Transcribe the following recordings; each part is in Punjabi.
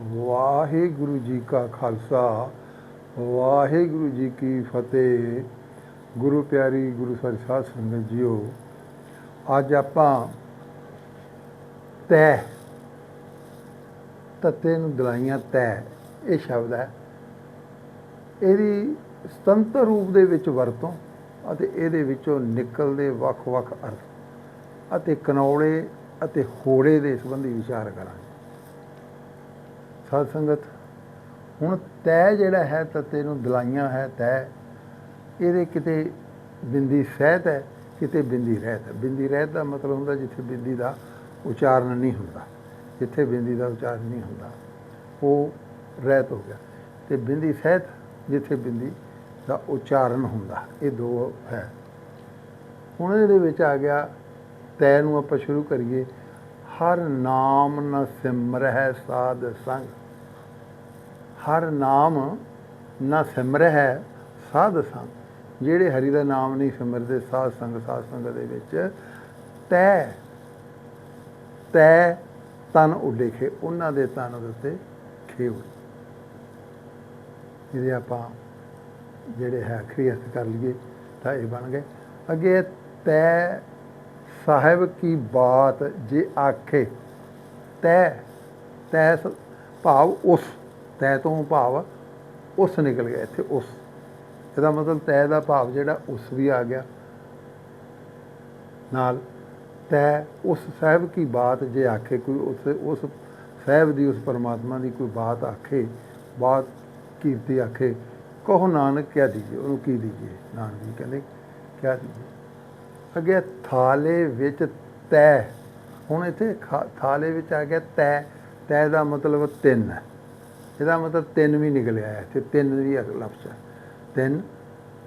ਵਾਹਿਗੁਰੂ ਜੀ ਕਾ ਖਾਲਸਾ, ਵਾਹਿਗੁਰੂ ਜੀ ਕੀ ਫਤਿਹ। ਗੁਰੂ ਪਿਆਰੀ, ਗੁਰੂ ਸਾਹਿਬ ਸਾਧ ਸੰਗਤ ਜੀਓ, ਅੱਜ ਆਪਾਂ ਤੈ, ਤਤੇ ਨੂੰ ਦਲਾਈਆਂ ਤੈ, ਇਹ ਸ਼ਬਦ ਹੈ। ਇਹਦੀ ਸੁਤੰਤਰ ਰੂਪ ਦੇ ਵਿੱਚ ਵਰਤੋਂ ਅਤੇ ਇਹਦੇ ਵਿੱਚੋਂ ਨਿਕਲਦੇ ਵੱਖ-ਵੱਖ ਅਰਥ ਅਤੇ ਕਨੌੜੇ ਅਤੇ ਹੋੜੇ ਦੇ ਸੰਬੰਧੀ ਵਿਚਾਰ ਕਰਾਂਗੇ। ਸਾਧ ਸੰਗਤ, ਹੁਣ ਤੈ ਜਿਹੜਾ ਹੈ ਤਤੇ ਨੂੰ ਦਲਾਈਆਂ ਹੈ ਤੈ। ਇਹਦੇ ਕਿਤੇ ਬਿੰਦੀ ਸਹਿਤ ਹੈ, ਕਿਤੇ ਬਿੰਦੀ ਰਹਿਤ ਹੈ। ਬਿੰਦੀ ਰਹਿਤ ਦਾ ਮਤਲਬ ਹੁੰਦਾ ਜਿੱਥੇ ਬਿੰਦੀ ਦਾ ਉਚਾਰਨ ਨਹੀਂ ਹੁੰਦਾ, ਜਿੱਥੇ ਬਿੰਦੀ ਦਾ ਉਚਾਰਨ ਨਹੀਂ ਹੁੰਦਾ, ਉਹ ਰਹਿਤ ਹੋ ਗਿਆ। ਤੇ ਬਿੰਦੀ ਸਹਿਤ ਜਿੱਥੇ ਬਿੰਦੀ ਦਾ ਉਚਾਰਨ ਹੁੰਦਾ, ਇਹ ਦੋ ਹੈ। ਹੁਣ ਇਹਦੇ ਵਿੱਚ ਆ ਗਿਆ, ਤੈ ਨੂੰ ਆਪਾਂ ਸ਼ੁਰੂ ਕਰੀਏ। ਹਰ ਨਾਮ ਨ ਸਿਮਰਹਿ ਸਾਧ ਸੰਗ। ਹਰ ਨਾਮ ਨਾ ਸਿਮਰ ਹੈ ਸਾਧ ਸੰਗ। ਜਿਹੜੇ ਹਰੀ ਦਾ ਨਾਮ ਨਹੀਂ ਸਿਮਰਦੇ ਸਾਧ ਸੰਗ ਸਾਧ ਸੰਗ ਦੇ ਵਿੱਚ, ਤੈ ਤੈ ਤਨ ਉਡੇਖੇ ਉਹਨਾਂ ਦੇ ਤਨ ਦੇ ਉੱਤੇ ਹੋਈ ਜਿਹਦੇ ਆਪਾਂ ਜਿਹੜੇ ਹੈ ਅਖਰੀ ਅਰਥ ਕਰ ਲਈਏ ਤਾਂ ਇਹ ਬਣ ਗਏ। ਅੱਗੇ ਤੈ ਸਾਹਿਬ ਕੀ ਬਾਤ ਜੇ ਆਖੇ, ਤੈ ਤੈ ਸ- ਭਾਵ ਉਸ ਤੈ ਤੋਂ ਭਾਵ ਉਸ ਨਿਕਲ ਗਿਆ ਇੱਥੇ, ਉਸ। ਇਹਦਾ ਮਤਲਬ ਤੈ ਦਾ ਭਾਵ ਜਿਹੜਾ ਉਸ ਵੀ ਆ ਗਿਆ। ਨਾਲ ਤੈ ਉਸ ਸਾਹਿਬ ਕੀ ਬਾਤ ਜੇ ਆਖੇ ਕੋਈ ਉਸ ਉਸ ਸਾਹਿਬ ਦੀ, ਉਸ ਪਰਮਾਤਮਾ ਦੀ ਕੋਈ ਬਾਤ ਆਖੇ, ਬਾਤ ਕੀਰਤੀ ਆਖੇ, ਕਹੋ ਨਾਨਕ ਕਿਆ ਦੀਜੇ, ਉਹਨੂੰ ਕੀ ਦੀਜੇ? ਨਾਨਕ ਜੀ ਕਹਿੰਦੇ, ਕਿਆ ਦੀਜੇ? ਅੱਗੇ ਥਾਲੇ ਵਿੱਚ ਤੈ, ਹੁਣ ਇੱਥੇ ਖਾ- ਥਾਲੇ ਵਿੱਚ ਆ ਗਿਆ ਤੈ ਤੈ ਦਾ ਮਤਲਬ ਤਿੰਨ ਹੈ। ਇਹਦਾ ਮਤਲਬ ਤਿੰਨ ਵੀ ਨਿਕਲਿਆ ਹੈ ਇੱਥੇ, ਤਿੰਨ ਵੀ ਇੱਕ ਲਫ਼ਜ਼ ਹੈ ਤਿੰਨ,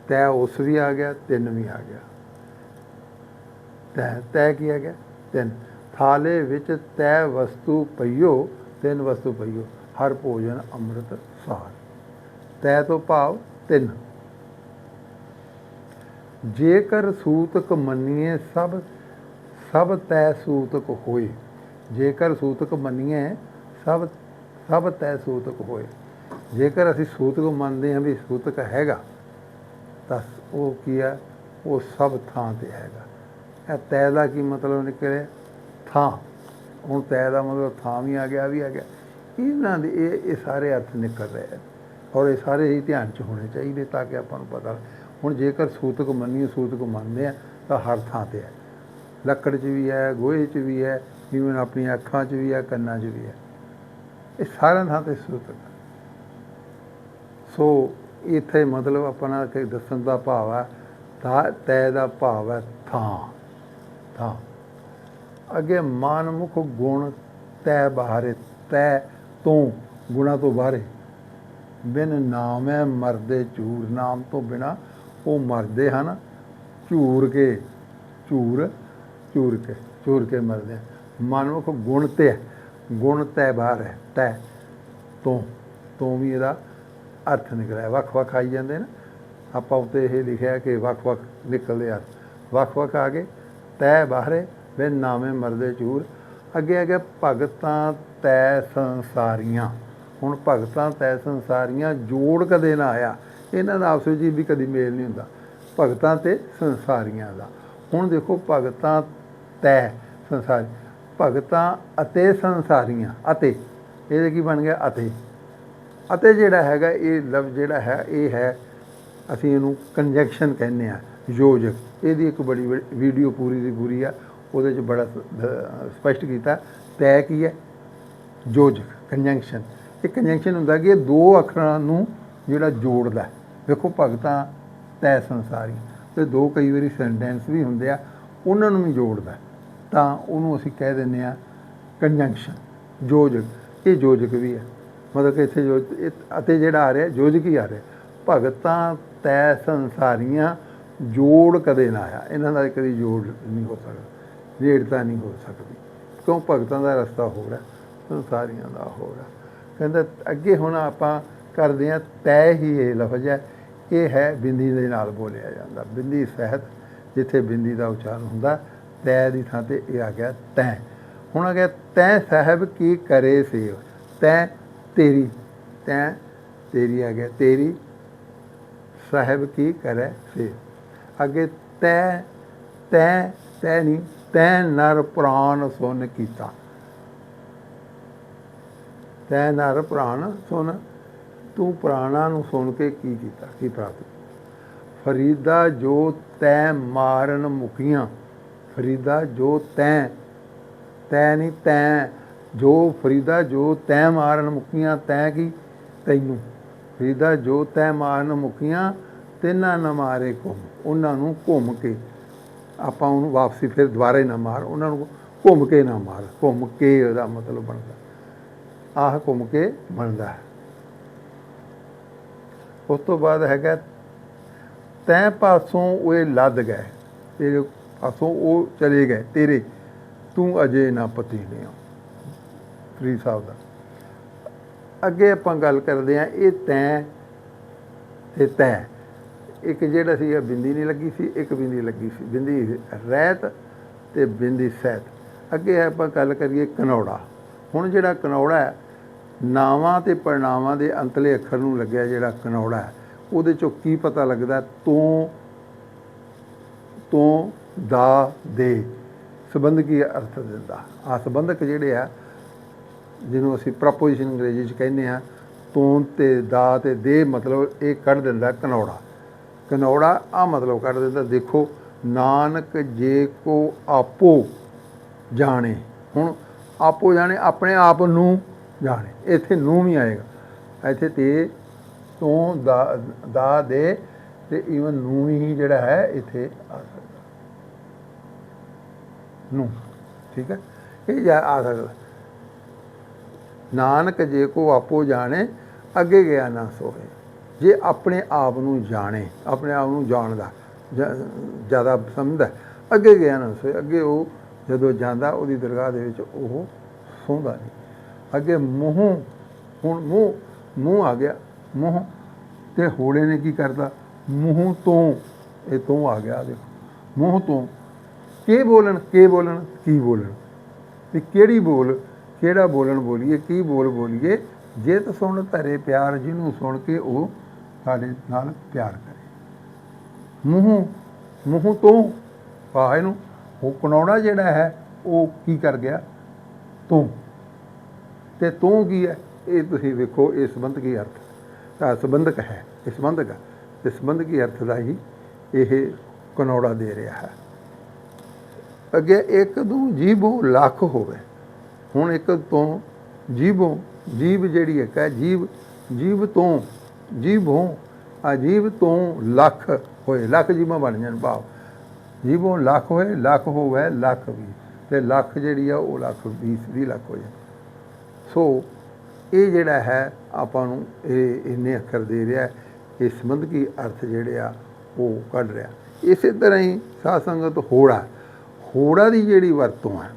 ਤੈ ਉਸ ਵੀ ਆ ਗਿਆ, ਤਿੰਨ ਵੀ ਆ ਗਿਆ। ਤੈ ਤੈ ਕੀ ਆ ਗਿਆ? ਤਿੰਨ। ਥਾਲੇ ਵਿੱਚ ਤੈ ਵਸਤੂ ਪਈਓ, ਤਿੰਨ ਵਸਤੂ ਪਈਓ। ਹਰ ਭੋਜਨ ਅੰਮ੍ਰਿਤ, ਸਾਰ। ਤੈ ਤੋਂ ਭਾਵ ਤਿੰਨ। ਜੇਕਰ ਸੂਤਕ ਮੰਨੀਏ ਸਭ ਸਭ ਤੈ ਸੂਤਕ ਹੋਏ। ਜੇਕਰ ਸੂਤਕ ਮੰਨੀਏ, ਸਭ ਸਭ ਤੈ ਸੂਤਕ ਹੋਏ। ਜੇਕਰ ਅਸੀਂ ਸੂਤਕ ਮੰਨਦੇ ਹਾਂ ਵੀ ਸੂਤਕ ਹੈਗਾ, ਤਾਂ ਉਹ ਕੀ ਹੈ? ਉਹ ਸਭ ਥਾਂ ਤੇ ਹੈਗਾ। ਇਹ ਤੈ ਦਾ ਕੀ ਮਤਲਬ ਨਿਕਲੇ ਥਾਂ। ਹੁਣ ਤੈ ਦਾ ਮਤਲਬ ਥਾਂ ਵੀ ਆ ਗਿਆ ਵੀ ਆ ਗਿਆ। ਇਹਨਾਂ ਦੇ ਇਹ ਇਹ ਸਾਰੇ ਅਰਥ ਨਿਕਲ ਰਹੇ ਆ ਔਰ ਇਹ ਸਾਰੇ ਹੀ ਧਿਆਨ ਚ ਹੋਣੇ ਚਾਹੀਦੇ ਤਾਂ ਕਿ ਆਪਾਂ ਨੂੰ ਪਤਾ ਹੁਣ ਜੇਕਰ ਸੂਤਕ ਮੰਨੀਏ, ਸੂਤਕ ਮੰਨਦੇ ਆ ਤਾਂ ਹਰ ਥਾਂ ਤੇ ਹੈ। ਲੱਕੜ 'ਚ ਵੀ ਹੈ, ਗੋਹੇ 'ਚ ਵੀ ਹੈ ਈਵਨ ਆਪਣੀਆਂ ਅੱਖਾਂ 'ਚ ਵੀ ਹੈ, ਕੰਨਾਂ 'ਚ ਵੀ ਹੈ। ਇਹ ਸਾਰਿਆਂ ਥਾਂ ਤੇ ਸੂਤਕ ਸੋ ਇੱਥੇ ਮਤਲਬ ਆਪਣਾ ਕਿ ਦੱਸਣ ਦਾ ਭਾਵ ਹੈ ਤਾਂ ਤੈ ਦਾ ਭਾਵ ਹੈ ਥਾਂ। ਥਾਂ। ਅੱਗੇ ਮਾਨਮੁਖ ਗੁਣ ਤੈ ਬਾਹਰੇ ਤੈ ਤੋਂ ਗੁਣਾ ਤੋਂ ਬਾਹਰੇ। ਬਿਨ ਨਾਮ ਹੈ ਮਰਦੇ ਝੂਰ ਨਾਮ ਤੋਂ ਬਿਨਾ ਉਹ ਮਰਦੇ ਹਨ ਝੂਰ ਕੇ ਝੂਰ ਝੂਰ ਕੇ ਝੂਰ ਕੇ ਮਰਦੇ ਹਨ। ਗੁਣ ਤੇ ਹੈ, ਗੁਣ ਤੈ ਬਾਹਰ ਹੈ, ਤੈ, ਤੋਂ ਤੋਂ ਵੀ ਇਹਦਾ ਅਰਥ ਨਿਕਲਿਆ। ਵੱਖ ਵੱਖ ਆਈ ਜਾਂਦੇ ਨੇ। ਆਪਾਂ ਉੱਤੇ ਇਹ ਲਿਖਿਆ ਕਿ ਵੱਖ ਵੱਖ ਨਿਕਲਦੇ ਆ ਵੱਖ ਵੱਖ ਆ ਗਏ। ਤੈ ਬਾਹਰੇ ਬਿਨ ਨਾਮੇ ਮਰਦੇ ਚੂਰ। ਅੱਗੇ ਅੱਗੇ ਭਗਤਾਂ ਤੈ ਸੰਸਾਰੀਆਂ। ਹੁਣ ਭਗਤਾਂ ਤੈ ਸੰਸਾਰੀਆਂ ਜੋੜ ਕਦੇ ਨਾ ਆਇਆ। ਇਹਨਾਂ ਦਾ ਆਪਸ ਵਿੱਚ ਵੀ ਕਦੀ ਮੇਲ ਨਹੀਂ ਹੁੰਦਾ। ਭਗਤਾਂ ਤੇ ਸੰਸਾਰੀਆਂ ਦਾ। ਹੁਣ ਦੇਖੋ ਭਗਤਾਂ ਤੈ ਸੰਸਾਰੀ ਭਗਤਾਂ ਅਤੇ ਸੰਸਾਰੀਆਂ, ਅਤੇ ਇਹਦੇ ਕੀ ਬਣ ਗਿਆ? ਅਤੇ। ਅਤੇ ਜਿਹੜਾ ਹੈਗਾ, ਇਹ ਲਫ਼ਜ਼ ਜਿਹੜਾ ਹੈ, ਇਹ ਹੈ, ਅਸੀਂ ਇਹਨੂੰ ਕੰਜੈਕਸ਼ਨ ਕਹਿੰਦੇ ਆ ਯੋਜਕ। ਇਹਦੀ ਇੱਕ ਬੜੀ ਵੱਡੀ ਵੀਡੀਓ ਪੂਰੀ ਦੀ ਪੂਰੀ ਆ, ਉਹਦੇ 'ਚ ਬੜਾ ਸ- ਸਪਸ਼ਟ ਕੀਤਾ, ਤੈ ਕੀ ਹੈ? ਯੋਜਕ ਕੰਜੰਕਸ਼ਨ ਇਹ ਕੰਜੰਕਸ਼ਨ ਹੁੰਦਾ ਕਿ ਇਹ ਦੋ ਅੱਖਰਾਂ ਨੂੰ ਜਿਹੜਾ ਜੋੜਦਾ ਹੈ। ਵੇਖੋ, ਭਗਤਾਂ, ਤੈ, ਸੰਸਾਰੀ। ਤੇ ਦੋ ਕਈ ਵਾਰੀ ਸੈਂਟੈਂਸ ਵੀ ਹੁੰਦੇ ਆ, ਉਹਨਾਂ ਨੂੰ ਵੀ ਜੋੜਦਾ ਤਾਂ ਉਹਨੂੰ ਅਸੀਂ ਕਹਿ ਦਿੰਦੇ ਆ ਕੰਜੰਕਸ਼ਨ ਯੋਜਕ। ਇਹ ਯੋਜਕ ਵੀ ਹੈ। ਮਤਲਬ ਕਿ ਇੱਥੇ ਜੋ ਇਹ- ਅਤੇ ਜਿਹੜਾ ਆ ਰਿਹਾ, ਯੋਜਕ ਹੀ ਆ ਰਿਹਾ। ਭਗਤਾਂ ਤੈ ਸੰਸਾਰੀਆਂ ਜੋੜ ਕਦੇ ਨਾ ਆਇਆ। ਇਹਨਾਂ ਦਾ ਕਦੀ ਜੋੜ ਨਹੀਂ ਹੋ ਸਕਦਾ। ਨੇੜਤਾ ਨਹੀਂ ਹੋ ਸਕਦੀ। ਕਿਉਂ? ਭਗਤਾਂ ਦਾ ਰਸਤਾ ਹੋਰ ਹੈ, ਸੰਸਾਰੀਆਂ ਦਾ ਹੋਰ ਹੈ। ਕਹਿੰਦਾ ਅੱਗੇ ਹੁਣ ਆਪਾਂ ਕਰਦੇ ਹਾਂ, ਤੈ ਹੀ ਇਹ ਲਫ਼ਜ਼ ਹੈ। ਇਹ ਹੈ ਬਿੰਦੀ ਦੇ ਨਾਲ ਬੋਲਿਆ ਜਾਂਦਾ। ਬਿੰਦੀ ਸਹਿਤ, ਜਿੱਥੇ ਬਿੰਦੀ ਦਾ ਉਚਾਰਨ ਹੁੰਦਾ ਤੈ ਦੀ ਥਾਂ ਤੇ ਇਹ ਆ ਗਿਆ ਤੈ। ਹੁਣ ਆ ਗਿਆ ਤੈ ਸਾਹਿਬ ਕੀ ਕਰੇ ਸੇਵ ਤੈ ਤੇਰੀ, ਤੈਂ ਤੇਰੀ ਆ ਗਿਆ ਤੇਰੀ ਸਾਹਿਬ ਕੀ ਕਰੇ ਸੇਵ ਅੱਗੇ ਤੈ ਤੈ ਤੈ ਨਹੀਂ, ਤੈ ਨਰ ਪ੍ਰਾਨ ਸੁਨ ਕੀਤਾ। ਤੈ ਨਰ ਪ੍ਰਾਨ ਸੁਨ, ਤੂੰ ਪ੍ਰਾਣਾ ਨੂੰ ਸੁਣ ਕੇ ਕੀ ਕੀਤਾ, ਕੀ ਪ੍ਰਾਪਤ ਫਰੀਦਾ ਜੋ ਤੈ ਮਾਰਨ ਮੁਕੀਆਂ ਫਰੀਦਾ ਜੋ ਤੈ ਤੈ ਨਹੀਂ ਤੈ, ਜੋ ਫਰੀਦਾ ਜੋ ਤੈ ਮਾਰਨ ਮੁਕੀਆਂ, ਤੈ ਕੀ ਤੈਨੂੰ? ਫਰੀਦਾ ਜੋ ਤੈ ਮਾਰਨ ਮੁਕੀਆਂ, ਤੈਨਾਂ ਨਾ ਮਾਰੇ ਘੁੰਮ। ਉਹਨਾਂ ਨੂੰ ਘੁੰਮ ਕੇ ਆਪਾਂ ਉਹਨੂੰ ਵਾਪਸੀ ਫਿਰ ਦੁਬਾਰੇ ਨਾ ਮਾਰ। ਉਹਨਾਂ ਨੂੰ ਘੁੰਮ ਕੇ ਨਾ ਮਾਰ। ਘੁੰਮ ਕੇ ਉਹਦਾ ਮਤਲਬ ਬਣਦਾ। ਆਹ ਘੁੰਮ ਕੇ ਬਣਦਾ ਹੈ। ਉਸ ਤੋਂ ਬਾਅਦ ਹੈਗਾ, ਤੈਂ ਪਾਸੋਂ ਉਹ ਲੱਦ ਗਏ। ਤੇਰੇ ਪਾਸੋਂ ਉਹ ਚਲੇ ਗਏ, ਤੇਰੇ। ਤੂੰ ਅਜੇ ਨਾ ਪਤੀ ਨਹੀਂ ਹੋ ਫਰੀ ਸਾਹਿਬ ਦਾ। ਅੱਗੇ ਆਪਾਂ ਗੱਲ ਕਰਦੇ ਆ ਇਹ ਤੈਂ ਤੇ ਤੈ ਇੱਕ ਜਿਹੜਾ ਸੀ, ਇਹ ਬਿੰਦੀ ਨਹੀਂ ਲੱਗੀ ਸੀ, ਇੱਕ ਬਿੰਦੀ ਲੱਗੀ ਸੀ। ਬਿੰਦੀ ਰਹਿਤ ਤੇ ਬਿੰਦੀ ਸਹਿਤ ਅੱਗੇ ਆਪਾਂ ਗੱਲ ਕਰੀਏ ਕਨੌੜਾ ਹੁਣ ਜਿਹੜਾ ਕਨੌੜਾ ਹੈ, ਨਾਵਾਂ ਤੇ ਪਰਨਾਵਾਂ ਦੇ ਅੰਤਲੇ ਅੱਖਰ ਨੂੰ ਲੱਗਿਆ ਜਿਹੜਾ ਕਨੌੜਾ ਹੈ, ਉਹਦੇ ਚੋਂ ਕੀ ਪਤਾ ਲੱਗਦਾ? ਤੋਂ ਤੋਂ ਦਾ ਦੇ ਸੰਬੰਧਕੀ ਅਰਥ ਦਿੰਦਾ। ਆ ਸੰਬੰਧਕ ਜਿਹੜੇ ਆ, ਜਿਹਨੂੰ ਅਸੀਂ ਪ੍ਰਪੋਜੀਸ਼ਨ ਅੰਗਰੇਜ਼ੀ ਚ ਕਹਿੰਦੇ ਆ ਤੋਂ ਤੇ ਦਾ ਤੇ ਦੇ ਮਤਲਬ ਇਹ ਕੱਢ ਦਿੰਦਾ ਕਨੌੜਾ ਕਨੌੜਾ ਆ ਮਤਲਬ ਕੱਢ ਦਿੰਦਾ, ਦੇਖੋ, ਨਾਨਕ ਜੇ ਕੋ ਆਪੋ ਜਾਣੇ। ਹੁਣ ਆਪੋ ਜਾਣੇ ਆਪਣੇ ਆਪ ਨੂੰ ਜਾਣੇ, ਇੱਥੇ ਨੂੰ ਵੀ ਆਏਗਾ। ਇੱਥੇ ਤੇ ਤੋਂ ਦਾ ਦਾ ਦੇ ਤੇ ਈਵਨ ਨੂੰ ਹੀ ਜਿਹੜਾ ਹੈ, ਇੱਥੇ ਆ ਨੂੰ, ਠੀਕ ਹੈ? ਇਹ ਜਾ ਆ ਸਕਦਾ। ਨਾਨਕ ਜੇ ਕੋ ਆਪੋ ਜਾਣੇ, ਅੱਗੇ ਗਿਆ ਨਾ ਸੋਏ ਜੇ ਆਪਣੇ ਆਪ ਨੂੰ ਜਾਣੇ, ਆਪਣੇ ਆਪ ਨੂੰ ਜਾਣਦਾ ਜ਼ਿਆਦਾ ਸਮਝਦਾ ਅੱਗੇ ਗਿਆ ਨਾ ਸੋਏ ਅੱਗੇ ਉਹ ਜਦੋਂ ਜਾਂਦਾ, ਉਹਦੀ ਦਰਗਾਹ ਦੇ ਵਿੱਚ ਉਹ ਸੌਂਦਾ ਨਹੀਂ। ਅੱਗੇ ਮੂੰਹ, ਹੁਣ ਮੂੰਹ ਮੂੰਹ ਆ ਗਿਆ, ਮੂੰਹ। ਤੇ ਹੋੜੇ ਨੇ ਕੀ ਕਰਦਾ ਮੂੰਹ ਤੋਂ, ਇਹ ਤੋਂ ਆ ਗਿਆ, ਦੇਖੋ। ਮੂੰਹ ਤੋਂ ਕੇ ਬੋਲਣ ਕੇ ਬੋਲਣ, ਕੀ ਬੋਲਣ? ਤੇ ਕਿਹੜੀ ਬੋਲ, ਕਿਹੜਾ ਬੋਲਣ ਬੋਲੀਏ, ਕੀ ਬੋਲ ਬੋਲੀਏ? ਜੇ ਤਾਂ ਸੁਣ ਧਰੇ ਪਿਆਰ, ਜਿਹਨੂੰ ਸੁਣ ਕੇ ਉਹ ਸਾਡੇ ਨਾਲ ਪਿਆਰ ਕਰੇ। ਮੂੰਹ ਮੂੰਹ ਤੋਂ ਪਾਏ ਨੂੰ ਉਹ ਕਨੌੜਾ ਜਿਹੜਾ ਹੈ, ਉਹ ਕੀ ਕਰ ਗਿਆ? ਤੂੰ। ਤੇ ਤੂੰ ਕੀ ਹੈ? ਇਹ ਤੁਸੀਂ ਵੇਖੋ, ਇਹ ਸੰਬੰਧ ਕੀ ਅਰਥ ਤਾਂ ਸੰਬੰਧਕ ਹੈ, ਇਹ ਸੰਬੰਧਕ ਹੈ। ਤੇ ਸੰਬੰਧਕੀ ਅਰਥ ਦਾ ਹੀ ਇਹ ਕਨੌੜਾ ਦੇ ਰਿਹਾ ਹੈ। ਅੱਗੇ ਇੱਕ ਦੂ ਜੀਵੋ ਲੱਖ ਹੋਵੇ। ਹੁਣ ਇੱਕ ਤੋਂ ਜੀਵੋ ਜੀਵ ਜਿਹੜੀ ਇੱਕ ਹੈ ਜੀਵ ਜੀਵ ਤੋਂ ਜੀਵੋਂ ਅਜੀਬ ਤੋਂ ਲੱਖ ਹੋਏ। ਲੱਖ ਜੀਵਾਂ ਬਣ ਜਾਣ ਭਾਵ ਜੀਵੋਂ ਲੱਖ ਹੋਏ, ਲੱਖ ਹੋਵੇ, ਲੱਖ ਵੀ। ਤੇ ਲੱਖ ਜਿਹੜੀ ਆ, ਉਹ ਲੱਖ 20 20 ਲੱਖ ਹੋ ਜਾਣ। ਸੋ ਇਹ ਜਿਹੜਾ ਹੈ, ਆਪਾਂ ਨੂੰ ਇਹ ਇੰਨੇ ਅੱਖਰ ਦੇ ਰਿਹਾ ਇਹ ਸੰਬੰਧਕੀ ਅਰਥ ਜਿਹੜੇ ਆ, ਉਹ ਕੱਢ ਰਿਹਾ। ਇਸੇ ਤਰ੍ਹਾਂ ਹੀ ਸਾਧ ਸੰਗਤ ਹੋੜਾ ਹੋੜਾ ਦੀ ਜਿਹੜੀ ਵਰਤੋਂ ਹੈ,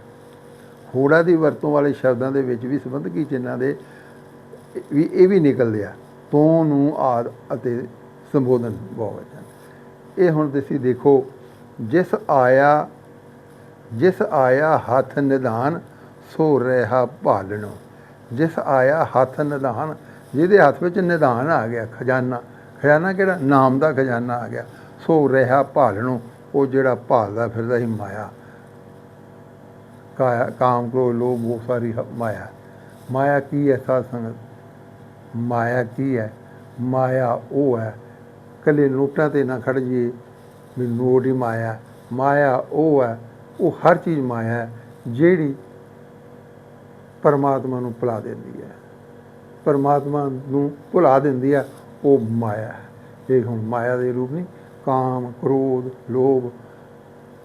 ਹੋੜਾ ਦੀ ਵਰਤੋਂ ਵਾਲੇ ਸ਼ਬਦਾਂ ਦੇ ਵਿੱਚ ਵੀ ਸੰਬੰਧਕੀ ਚਿੰਨ੍ਹਾਂ ਦੇ ਵੀ ਇਹ ਵੀ ਨਿਕਲਦੇ ਆ, ਤੋਂ ਨੂੰ ਆਦ ਅਤੇ ਸੰਬੋਧਨ ਬਹੁਵਚਨ ਇਹ ਹੁਣ ਤੁਸੀਂ ਦੇਖੋ, ਜਿਸ ਆਇਆ ਜਿਸ ਆਇਆ ਹੱਥ ਨਿਧਾਨ, ਸੋ ਰਹਾ ਭਾਲਣੋ। ਜਿਸ ਆਇਆ ਹੱਥ ਨਿਧਾਨ, ਜਿਹਦੇ ਹੱਥ ਵਿੱਚ ਨਿਧਾਨ ਆ ਗਿਆ, ਖਜ਼ਾਨਾ। ਖਜ਼ਾਨਾ ਕਿਹੜਾ? ਨਾਮ ਦਾ ਖਜ਼ਾਨਾ ਆ ਗਿਆ। ਸੋ ਰਹਾ ਭਾਲਣੋ, ਉਹ ਜਿਹੜਾ ਭਾਲਦਾ ਫਿਰਦਾ ਹੀ ਮਾਇਆ। ਕਾਇਆ, ਕਾਮ, ਕ੍ਰੋਧ, ਲੋਭ ਉਹ ਸਾਰੀ ਹ- ਮਾਇਆ। ਮਾਇਆ ਕੀ ਹੈ ਸਾਧ ਸੰਗਤ? ਮਾਇਆ ਕੀ ਹੈ? ਮਾਇਆ ਉਹ ਹੈ। ਕੱਲੇ ਨੋਟਾਂ ਤੇ ਨਾ ਖੜ ਜੀ ਵੀ ਨੋਟ ਹੀ ਮਾਇਆ ਮਾਇਆ ਉਹ ਹੈ, ਉਹ ਹਰ ਚੀਜ਼ ਮਾਇਆ ਹੈ, ਜਿਹੜੀ ਪਰਮਾਤਮਾ ਨੂੰ ਭੁਲਾ ਦਿੰਦੀ ਹੈ। ਪਰਮਾਤਮਾ ਨੂੰ ਭੁਲਾ ਦਿੰਦੀ ਹੈ, ਉਹ ਮਾਇਆ ਹੈ। ਇਹ ਹੁਣ ਮਾਇਆ ਦੇ ਰੂਪ ਨਹੀਂ, ਕਾਮ, ਕ੍ਰੋਧ, ਲੋਭ,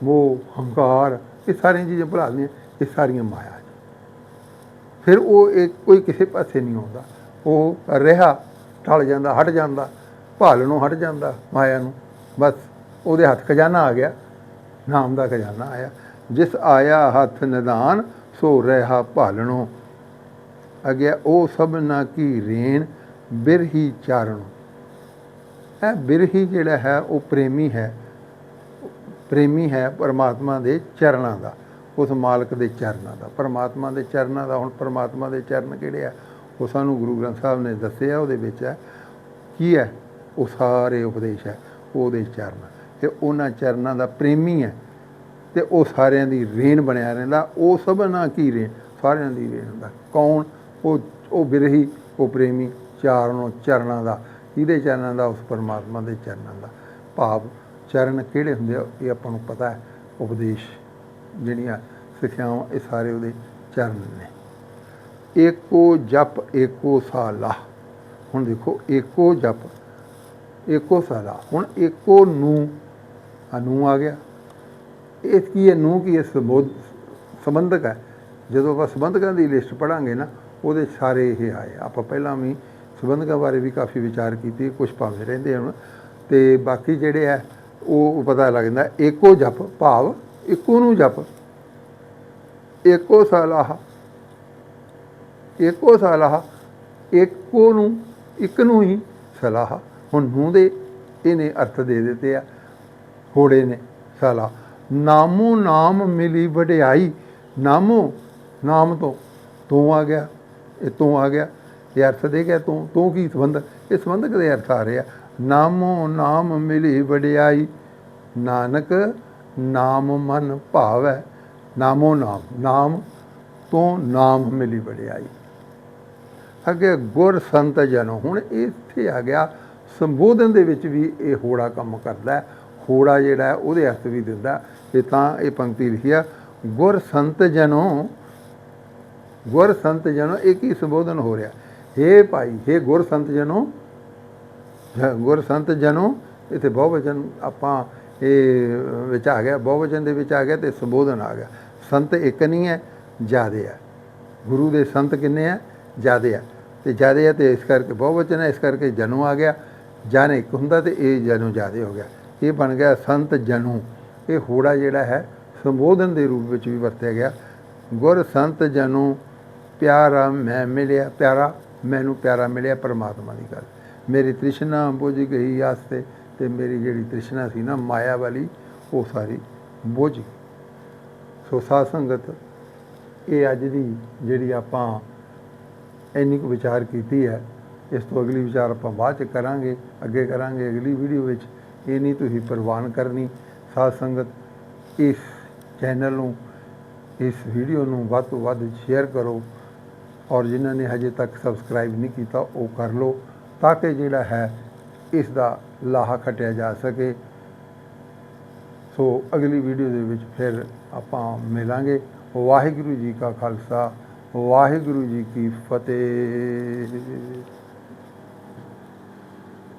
ਮੋਹ, ਹੰਕਾਰ, ਇਹ ਸਾਰੀਆਂ ਚੀਜ਼ਾਂ ਭੁਲਾ ਦਿੰਦੀਆਂ। ਇਹ ਸਾਰੀਆਂ ਮਾਇਆ ਫਿਰ ਉਹ ਇਹ ਕੋਈ ਕਿਸੇ ਪਾਸੇ ਨਹੀਂ ਆਉਂਦਾ। ਉਹ ਰਿਹਾ ਢਲ ਜਾਂਦਾ, ਹਟ ਜਾਂਦਾ ਭਾਲਣੋਂ ਹਟ ਜਾਂਦਾ ਮਾਇਆ ਨੂੰ। ਬਸ ਉਹਦੇ ਹੱਥ ਖਜ਼ਾਨਾ ਆ ਗਿਆ, ਨਾਮ ਦਾ ਖਜ਼ਾਨਾ ਆਇਆ। ਜਿਸ ਆਇਆ ਹੱਥ ਨਿਦਾਨ, ਸੋ ਰਹਾ ਭਾਲਣੋ ਅਗੇ ਉਹ ਸਭ ਨਾ ਕੀ ਰੇਣ ਬਿਰਹੀ ਚਾਰਣੋ। ਇਹ ਬਿਰਹੀ ਜਿਹੜਾ ਹੈ, ਉਹ ਪ੍ਰੇਮੀ ਹੈ। ਪ੍ਰੇਮੀ ਹੈ ਪਰਮਾਤਮਾ ਦੇ ਚਰਨਾਂ ਦਾ। ਉਸ ਮਾਲਕ ਦੇ ਚਰਨਾਂ ਦਾ, ਪਰਮਾਤਮਾ ਦੇ ਚਰਨਾਂ ਦਾ। ਹੁਣ ਪਰਮਾਤਮਾ ਦੇ ਚਰਨ ਕਿਹੜੇ ਆ? ਉਹ ਸਾਨੂੰ ਗੁਰੂ ਗ੍ਰੰਥ ਸਾਹਿਬ ਨੇ ਦੱਸਿਆ, ਉਹਦੇ ਵਿੱਚ ਹੈ। ਕੀ ਹੈ? ਉਹ ਸਾਰੇ ਉਪਦੇਸ਼ ਹੈ, ਉਹਦੇ ਚਰਨ। ਤੇ ਉਹਨਾਂ ਚਰਨਾਂ ਦਾ ਪ੍ਰੇਮੀ ਹੈ। ਤੇ ਉਹ ਸਾਰਿਆਂ ਦੀ ਰੇਣ ਬਣਿਆ ਰਹਿੰਦਾ। ਉਹ ਸਭਨਾ ਕੀ ਰੇਣ? ਸਾਰਿਆਂ ਦੀ ਰੇਣ ਹੁੰਦਾ। ਕੌਣ? ਉਹ ਉਹ ਬਿਰਹੀ, ਉਹ ਪ੍ਰੇਮੀ ਚਾਰਨੋਂ ਚਰਨਾਂ ਦਾ। ਇਹਦੇ ਚਰਨਾਂ ਦਾ? ਉਸ ਪਰਮਾਤਮਾ ਦੇ ਚਰਨਾਂ ਦਾ। ਭਾਵ ਚਰਨ ਕਿਹੜੇ ਹੁੰਦੇ ਆ? ਇਹ ਆਪਾਂ ਨੂੰ ਪਤਾ ਹੈ। ਉਪਦੇਸ਼ ਜਿਹੜੀਆਂ ਸਿੱਖਿਆਵਾਂ, ਇਹ ਸਾਰੇ ਉਹਦੇ ਚਰਨ ਨੇ। ਏਕੋ ਜਪ, ਏਕੋ ਸਾਲਾ। ਹੁਣ ਦੇਖੋ, ਏਕੋ ਜਪ, ਏਕੋ ਸਾਲਾ। ਹੁਣ ਏਕੋ ਨੂੰ ਆ ਆ ਗਿਆ। ਇਹ ਕੀ ਹੈ? ਨੂੰ ਕੀ ਇਹ ਸੰਬੋਧ, ਸੰਬੰਧਕ ਹੈ। ਜਦੋਂ ਆਪਾਂ ਸੰਬੰਧਕਾਂ ਦੀ ਲਿਸਟ ਪੜਾਂਗੇ ਨਾ, ਉਹਦੇ ਸਾਰੇ ਇਹ ਆਏ। ਆਪਾਂ ਪਹਿਲਾਂ ਵੀ ਸੰਬੰਧਕਾਂ ਬਾਰੇ ਵੀ ਕਾਫੀ ਵਿਚਾਰ ਕੀਤੀ ਕੁਝ ਭਾਵੇਂ ਰਹਿੰਦੇ ਹਨ ਤੇ ਬਾਕੀ ਜਿਹੜੇ ਆ ਉਹ ਪਤਾ ਲੱਗ ਜਾਂਦਾ, ਏਕੋ ਜਪ ਭਾਵ ਇੱਕੋ ਨੂੰ ਜਪ। ਇੱਕੋ ਸਲਾਹ। ਇੱਕੋ ਸਲਾਹ। ਇੱਕੋ ਨੂੰ, ਇੱਕ ਨੂੰ ਹੀ ਸਲਾਹ। ਹੁਣ ਨੂੰ ਦੇ ਇਹਨੇ ਅਰਥ ਦੇ ਦਿੱਤੇ ਆ। ਹੋੜੇ ਨੇ ਸਲਾਹ। ਨਾਮੋ ਨਾਮ ਮਿਲੀ ਵਡਿਆਈ। ਨਾਮੋ ਨਾਮ ਤੋਂ, ਤੂੰ ਆ ਗਿਆ। ਇਹ ਤੂੰ ਆ ਗਿਆ। ਇਹ ਅਰਥ ਦੇ ਗਿਆ ਤੂੰ ਤੂੰ ਕੀ ਸੰਬੰਧ? ਇਹ ਸੰਬੰਧਕ ਦੇ ਅਰਥ ਆ ਰਹੇ। ਆ ਨਾਮੋ ਨਾਮ ਮਿਲੀ ਵਡਿਆਈ। ਨਾਨਕ ਨਾਮ ਮਨ ਭਾਵੈ, ਨਾਮੋ ਨਾਮ ਨਾਮ ਤੋਂ ਨਾਮ ਮਿਲੀ ਵਡਿਆਈ। ਅੱਗੇ ਗੁਰ ਸੰਤ ਜਨੋ, ਹੁਣ ਇੱਥੇ ਆ ਗਿਆ, ਸੰਬੋਧਨ ਦੇ ਵਿੱਚ ਵੀ ਇਹ ਹੋੜਾ ਕੰਮ ਕਰਦਾ ਹੋੜਾ ਜਿਹੜਾ ਉਹਦੇ ਅਰਥ ਵੀ ਦਿੰਦਾ ਇਹ ਤਾਂ ਇਹ ਪੰਕਤੀ ਲਿਖੀ ਆ, ਗੁਰ ਸੰਤ ਜਨੋ, ਗੁਰ ਸੰਤ ਜਨੋ, ਇਹ ਕੀ ਸੰਬੋਧਨ ਹੋ ਰਿਹਾ? ਹੇ ਭਾਈ, ਹੇ ਗੁਰ ਸੰਤ ਜਨੋ ਜ- ਗੁਰ ਸੰਤ ਜਨੋ, ਇੱਥੇ ਬਹੁਵਚਨ ਆਪਾਂ ਇਹ ਵਿੱਚ ਆ ਗਿਆ, ਬਹੁਵਚਨ ਦੇ ਵਿੱਚ ਆ ਗਿਆ ਤੇ ਸੰਬੋਧਨ ਆ ਗਿਆ। ਸੰਤ ਇੱਕ ਨਹੀਂ ਹੈ, ਜਿਆਦੇ ਆ ਗੁਰੂ ਦੇ ਸੰਤ ਕਿੰਨੇ ਆ ਜਿਆਦੇ ਆ ਤੇ ਜਿਆਦੇ ਆ ਤੇ ਇਸ ਕਰਕੇ ਬਹੁਵਚਨ ਹੈ, ਇਸ ਕਰਕੇ ਜਨੂ ਆ ਗਿਆ। ਜਨ ਇੱਕ ਹੁੰਦਾ ਤੇ ਇਹ ਜਨੂ ਜਿਆਦੇ ਹੋ ਗਿਆ। ਇਹ ਬਣ ਗਿਆ ਸੰਤ ਜਨੂ। ਇਹ ਹੋੜਾ ਜਿਹੜਾ ਹੈ, ਸੰਬੋਧਨ ਦੇ ਰੂਪ ਵਿੱਚ ਵੀ ਵਰਤਿਆ ਗਿਆ। ਗੁਰ ਸੰਤ ਜਨੂ, ਪਿਆਰਾ ਮੈਂ ਮਿਲਿਆ, ਪਿਆਰਾ ਮੈਨੂੰ ਪਿਆਰਾ ਮਿਲਿਆ ਪਰਮਾਤਮਾ ਦੀ ਗੱਲ। ਮੇਰੀ ਤ੍ਰਿਸ਼ਨਾ ਬੁਝ ਗਈ ਆਸਤੇ ਤੇ ਮੇਰੀ ਜਿਹੜੀ ਤ੍ਰਿਸ਼ਨਾ ਸੀ ਨਾ, ਮਾਇਆ ਵਾਲੀ, ਉਹ ਸਾਰੀ ਬੁਝ ਗਈ। ਸੋ ਸਾਧ ਸੰਗਤ, ਇਹ ਅੱਜ ਦੀ ਜਿਹੜੀ ਆਪਾਂ ਇੰਨੀ ਕੁ ਵਿਚਾਰ ਕੀਤੀ ਹੈ, ਇਸ ਤੋਂ ਅਗਲੀ ਵਿਚਾਰ ਆਪਾਂ ਬਾਅਦ ਚ ਕਰਾਂਗੇ, ਅੱਗੇ ਕਰਾਂਗੇ, ਅਗਲੀ ਵੀਡੀਓ ਵਿੱਚ ਇਹ ਨਹੀਂ ਤੁਸੀਂ ਪ੍ਰਵਾਨ ਕਰਨੀ। ਸਾਧ ਸੰਗਤ, ਇਸ ਚੈਨਲ ਨੂੰ, ਇਸ ਵੀਡੀਓ ਨੂੰ ਵੱਧ ਤੋਂ ਵੱਧ ਸ਼ੇਅਰ ਕਰੋ ਔਰ ਜਿਨ੍ਹਾਂ ਨੇ ਹਜੇ ਤੱਕ ਸਬਸਕ੍ਰਾਈਬ ਨਹੀਂ ਕੀਤਾ, ਉਹ ਕਰ ਲਓ, ਤਾਂ ਕਿ ਜਿਹੜਾ ਹੈ, ਇਸ ਦਾ ਲਾਹਾ ਖਟਿਆ ਜਾ ਸਕੇ। ਸੋ ਅਗਲੀ ਵੀਡੀਓ ਦੇ ਵਿੱਚ ਫਿਰ ਆਪਾਂ ਮਿਲਾਂਗੇ। ਵਾਹਿਗੁਰੂ ਜੀ ਕਾ ਖਾਲਸਾ, ਵਾਹਿਗੁਰੂ ਜੀ ਕੀ ਫਤਿਹ।